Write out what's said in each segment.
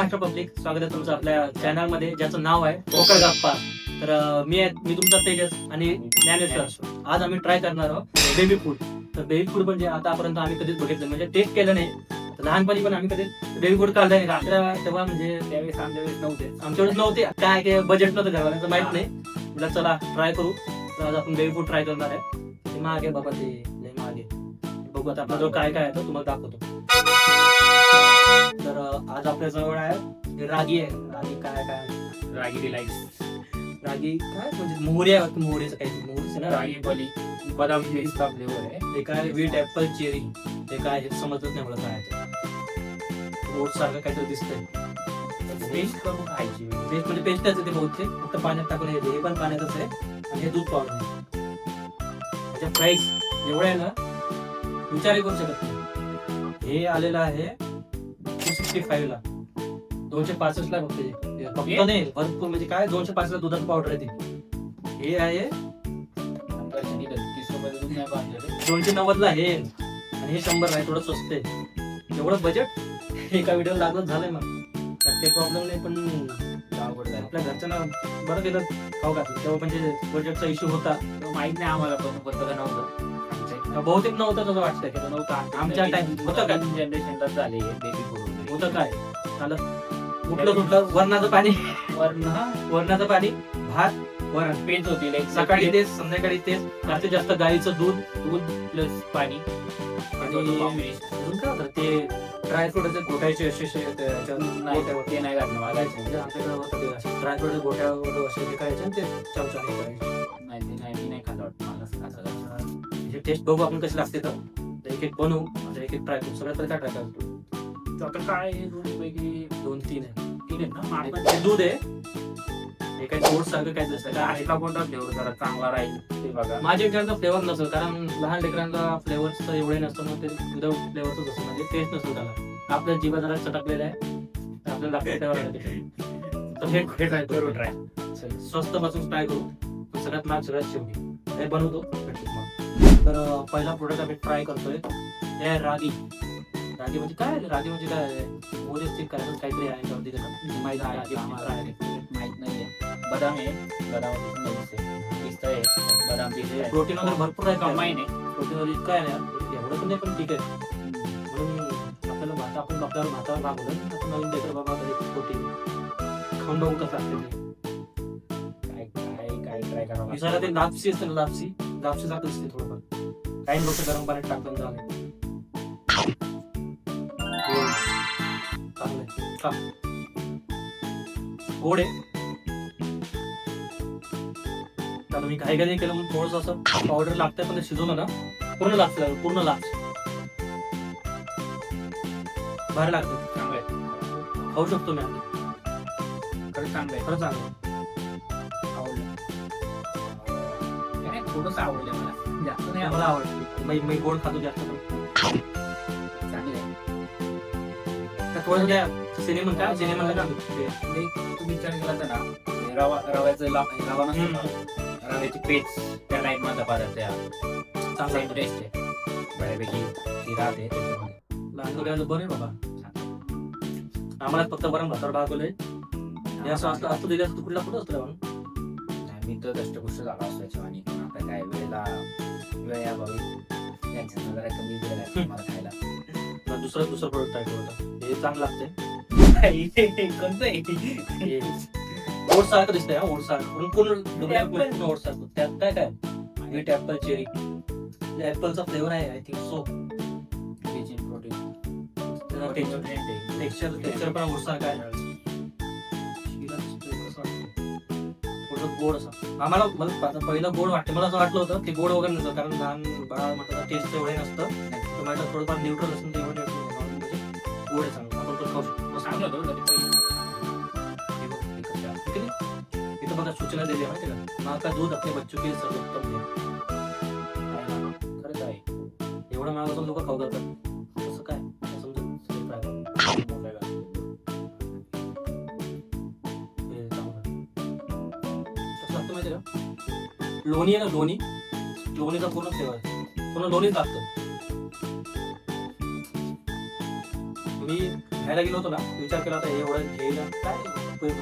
Maharashtra public स्वागत आहे तुमचं आपल्या चॅनलमध्ये ज्याचं नाव आहे कोकण गप्पा तर मी मी तुमचा तेजस आणि ज्ञानेश्वर. आज आम्ही ट्राय करणार आहोत बेबी फूड तर बेबी फूड म्हणजे आतापर्यंत आम्ही कधीच बघितलं म्हणजे टेस्ट केलं नाही. लहानपणी पण आम्ही कधी बेबी फूड काढलं नाही. आपल्या तेव्हा म्हणजे त्यावेळेस आमच्या वेळेस नव्हते. आमच्या वेळेस नव्हते. काय काय बजेट नव्हतं घरवाल्यांचं माहीत नाही. म्हटलं चला ट्राय करू. तर आज आपण बेबी फूड ट्राय करणार आहे. ते मागे बाबा ते लय मागे बघू आता आपल्याजवळ काय काय आहे ते तुम्हाला दाखवतो. तर आज आपल्या जवळ आहे. हे रागी आहे. रागी काय काय? रागी डिलाईट रागी काय? म्हणजे मोहरी आहे. मोहरीचं काही मोहरीचं ना रागी? बली. बदाम पेस्टचा फ्लेवर आहे. ते काय? वीट ऍपल चेरी ते काय? हे समजत नाही मला काय आहे रोड सारखं काहीतरी दिसतंय. पेस्ट करून खायची. पेस्ट म्हणजे पेस्टच आहे ते बहुतेक. फक्त पाण्यात टाकून हे हे पण पाण्यातच आहे. आणि हे दूध पावडर त्याच्या प्राइस एवढं आहे ना विचारही करू शकत नाही. हे आलेलं आहे सिक्स्टी फाईव्ह ला. दोनशे पासष्ट ला फक्त हे. फक्त हे? नाही भरपूर. म्हणजे काय? दोनशे पासष्ट ला दुधाचं पावडर आहे ते. हे आहे. वर्षांनी तीस रुपये दूध नाही बांधलेले दोनशे नव्वद ला हे. आणि हे शंभर आहे थोडं स्वस्त आहे. एवढं बजेट एका व्हिडिओ लागत झालंय मग ते प्रॉब्लेम नाही पण अवघड झालं आपल्या घरच्यांना बरं केलं. खाऊ घातलं. तेव्हा म्हणजे बजेटचा इश्यू होता. तो माहीत नाही आम्हाला पण होतं का नव्हतं. आमच्या इकडे बहुतेक नव्हतं तसं वाटतंय. तर नव्हतं आमच्या time होतं का? जनरेशनला झाले बेबी होतं काय चालत. कुठलं कुठलं? वरणाचं पाणी. वरण. वरणाचं पाणी भात वरण. पेज होती like सकाळी तेच संध्याकाळी तेच. जास्तीत जास्त गाईचं दूध दूध प्लस पाणी. आणि combination. अजून काय होतं? ते ड्रायफ्रूट घोटायचे असे असे ते नाही घातलं मला म्हणजे आमच्याकडे होतं ते. असे ड्रायफ्रूट असे हे करायचे आणि ते चमचाने करायचे नाही ते नाही वाटतं. मला असं टेस्ट बघू आपण कशी लागते तर. एक एक बनवू एक एक ट्राय करू. सगळ्यात काय ट्राय करतो आता काय आहे? दोन्हीपैकी दोन तीन आहे तीन आहेत ना? हे. दूध आहे. हे काही ओट सारखं काय दिसतं? काय आजला कोणता फ्लेवर जरा चांगला राहील ते बघा. माझ्या विचारांचा फ्लेवर नसेल कारण लहान लेकरांचा फ्लेवरचं एवढे नसतं मग ते फ्लेवरच असतं म्हणजे टेस्ट नसतो त्याला. आपल्या जीवा जरा चटकलेला आहे. आपल्याला. तर हे हे ट्राय करू. चल, स्वस्त पासून ट्राय करू सगळ्यात महाग सगळ्यात शेवटी. हे बनवतो. तर पहिला प्रोडक्ट आम्ही ट्राय करतोय. ते आहे रागी. रागी म्हणजे काय? रागी म्हणजे काय आहे? मोरेच करायचं काहीतरी आहे त्यावरती त्याला माहिती आहे म्हणजे काय आहे. माहीत नाहीये बदाम आहे. बदाम पिस्ता आहे. बदाम पिस्ता आहे. प्रोटीन वगैरे भरपूर आहे काय कंबाईन आहे प्रोटीन वगैरे काय नाही एवढं पण नाही पण ठीक आहे. म्हणून आपल्याला भात आपण आपल्याला भातावर भागवलं आपण नवीन देतो बाबा तरी प्रोटीन. खाऊन बघू कसं असते ते. काय काय काय ट्राय करावं विचारा ते लापसी असते ना लापसी लापसी जात असते थोडंफार. काही लोक गरम पाण्यात टाकून झाले खा गोड आहे. तर मी काही काही केलं म्हणून थोडस असं पावडर लागतंय पण ते शिजवलं ना पूर्ण लागतं पूर्ण लागतं. भारी लागतं चांगलं आहे. खाऊ शकतो मी खरंच चांगलं आहे. खरं चांगलं आवडलं. काय थोडस आवडलं मला. जास्त नाही मला आवडलं. आवडतं मी मी गोड खातो जास्त. चांगलं आहे. थोडं त्या सिनेमा काय? सिनेमाला का ते म्हणजे तुम्ही विचार केला तर ना रवा रव्याचं ला- रवा नसतो का? रव्याची पेच त्या टाईप मधला पदार्थ आहे चांगला सेम टेस्ट आहे. बऱ्यापैकी ती राहते त्याच्यामध्ये. लहान मुलांना बरं आहे बाबा. आम्हाला फक्त भातावर भागवलंय. हे असं असतं असतं दिलं असतं कुठला कुठं असतं नाही, मी तर दष्टपुष्ट झाला असतो याच्यावानी. पण आता काय वेळेला वेळ याभावी यांच्यानं जरा कमी वेळ आहे मला खायला. दुसरं दुसरं प्रोडक्ट होतं हे चांगलं लागतंय. कोणतं आहे? ओट सारखं दिसतंय हा ओट सारखं पूर्ण ओट सारखं त्यात काय काय वीट ऍपल चेरी ऍपलचा फ्लेवर आहे I think so. Texture. Texture texture पण ओट सारखं आहे गोड असं आम्हाला मला पहिलं गोड वाटतं मला असं वाटलं होतं की गोड वगैरे नसतं कारण लहान बाळा म्हटलं टेस्ट एवढे नसतं टोमॅटो थोडंफार न्यूट्रल तेवढं म्हणजे गोड चांगलं इथं बघा सूचना दिली माहिती का माँ दूध अपने बच्चों के सर्वोत्तम खरंच आहे. एवढं महाग असून लोक खाऊ करतात असं काय? समजून माहिती का लोणी आहे ना लोणी लोणीचा पूर्ण फ्लेवर आहे पूर्ण लोणीच लागतं? तुम्ही घ्यायला गेलो होतो ना विचार केला होता हे एवढं घ्यायला काय उपयोग.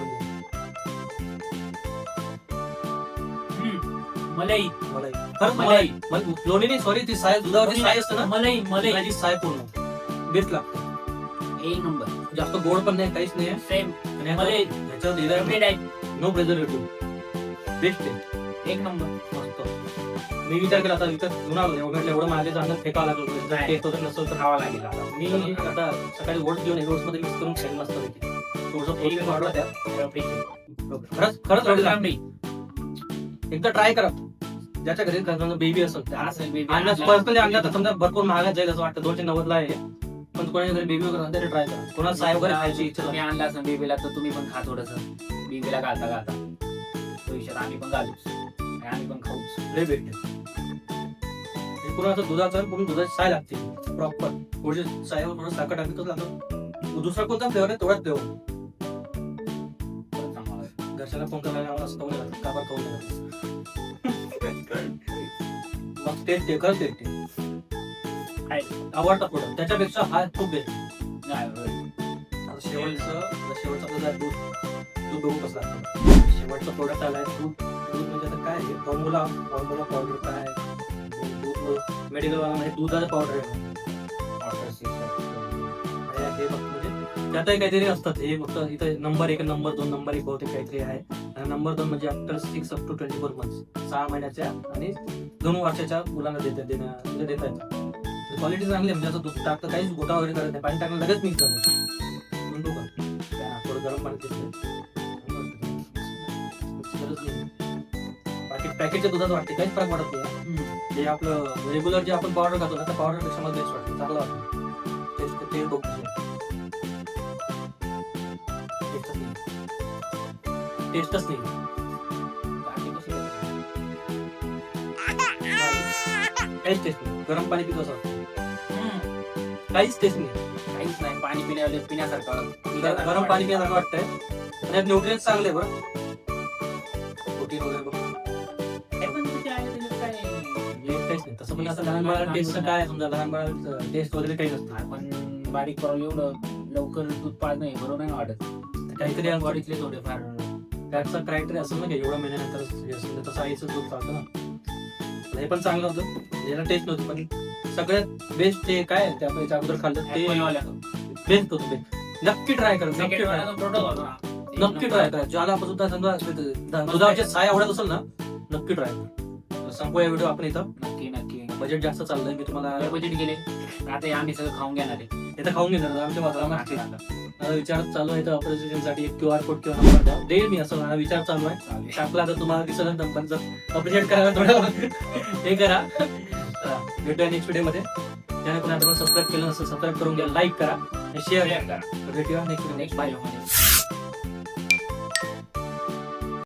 मलाई. मलाई. खरंच मलाई. मलाई. मला- लोणी नाही सॉरी ती साय दुधावरची साय असते ना? मलाई मलाई. त्याची साय पूर्ण. बेस्ट लागते. एक नंबर. जास्त गोड पण नाही काहीच नाही. सेम आणि आता मलाई. ह्याच्यावर आहे. नो प्रेझर्वेटिव्ह बेस्ट आहे. एक नंबर. मी विचार केला आता आलो एवढं म्हटलं एवढं माझ्या चांगलं फेकावं लागलं जर. टेस्ट वगैरे नसेल तर खावा लागेल आता. मी आता सकाळी ओट्स घेऊन ओट्समध्ये मिक्स करून खाईन मस्त पैकी. थोडंसं वाढलं त्यात खरंच खरंच. रामडी एकदा ट्राय करा. ज्याच्या घरी बेबी असेल असं. पर्सनली आणला तर समजा भरपूर महागात जाईल असं वाटतं दोनशे नव्वदला आहे. पण कोणाच्या घरी बेबी वगैरे तरी ट्राय करा. कोणाला साय वगैरे खायची इच्छा तुम्ही आणला असं बेबीला तर तुम्ही पण खा थोडस. बेबीला घालता घालता. भविष्यात आम्ही पण घालूच. आणि आम्ही पण खाऊच. लय भेटते पूर्ण असं दुधाचं पूर्ण दुधाची साय लागते. प्रॉपर थोडी सायवर थोडं साखर टाकतच लागतं दुसरा कोणता फ्लेवर आहे? तेवढाच चांगला घरच्याला फोन करायला आम्हाला असं लागत, काबर खाऊ. मग ते ते खरंच आहे. आवडता प्रोडक्ट त्याच्यापेक्षा हा खूप बेस्ट शेवटचं शेवटचं आपलं दूध. दूध बघू कसं लागतं शेवटचं प्रोडक्ट आलाय दूध. दूध म्हणजे आता काय फॉर्म्युला फॉर्म्युला पावडर काय? दूध मेडिकल वाला म्हणजे दुधाचं पावडर आहे हे म्हणजे त्यातही काहीतरी असतात हे फक्त इथं नंबर एक नंबर दोन नंबर एक बहुतेक काहीतरी आहे आणि नंबर दोन म्हणजे after six up to twenty four months सहा महिन्याच्या आणि दोन वर्षाच्या मुलांना देता देण्या म्हणजे देता येतं क्वालिटी चांगली आहे म्हणजे असं दूध टाकतं काहीच गोटा वगैरे करत नाही पाणी टाकलं लगेच झालं म्हणतो का थोडं गरम पाणी गरज नाही. पॅकेटच्या दुधात वाटते काहीच फरक पडत नाही. जे आपलं रेग्युलर जे आपण पावडर खातो ना त्या पावडरपेक्षा मला बेस्ट वाटतं. चांगलं वाटतं. टेस्ट ते बघ टेस्टच नाही? काहीच टेस्ट नाही. गरम पाणी पितो असं. काहीच टेस्ट नाही. काहीच नाही. पाणी पिण्यावर पिण्यासारखं गरम पाणी पिण्यासारखं वाटतंय. आणि न्यूट्रियन्स चांगले बरं. प्रोटीन वगैरे पण आता लहान बाळाला टेस्ट काय समजा लहान बाळाला टेस्ट वगैरे काही नसतं. आपण बारीक करून एवढं लवकर दूध पाच नाही बरोबर नाही वाटत? काहीतरी बॉडीतले थोडेफार. त्याचा क्रायटेरिया असेल ना की एवढ्या महिन्यानंतर हे तसं आईचं दूध चालतं ना. हे पण चांगलं होतं. याला टेस्ट नव्हती पण सगळ्यात बेस्ट ते काय आहे, ते आपण याच्या अगोदर खाल्लं ते बेस्ट होतं ते नक्की ट्राय करा नक्की ट्राय नक्की ट्राय करा. ज्याला आपण सुद्धा समजा दुधाची साय आवडत असेल ना नक्की ट्राय करा. संपूया व्हिडिओ आपण इथं. नक्की नक्की. बजेट जास्त चाललंय मी तुम्हाला बजेट गेले आता हे आम्ही सगळं खाऊन घेणार आहे. इथं खाऊन घेणार आमच्या बाजारात चालेल माझा विचार चालू आहे तर ऑपरेशनसाठी एक क्यू आर कोड किंवा नंबर द्या. देईल मी असं माझा विचार चालू आहे. टाकला तर तुम्हाला दिसलं नंबर जर अप्रिशिएट करायला थोडं हे करा. भेटूया नेक्स्ट व्हिडिओमध्ये. ज्याने कोणी आपण सबस्क्राईब केलं नसेल सबस्क्राईब करून घ्या लाईक करा आणि शेअर करा. भेटूया नेक्स्ट नेक्स्ट बाय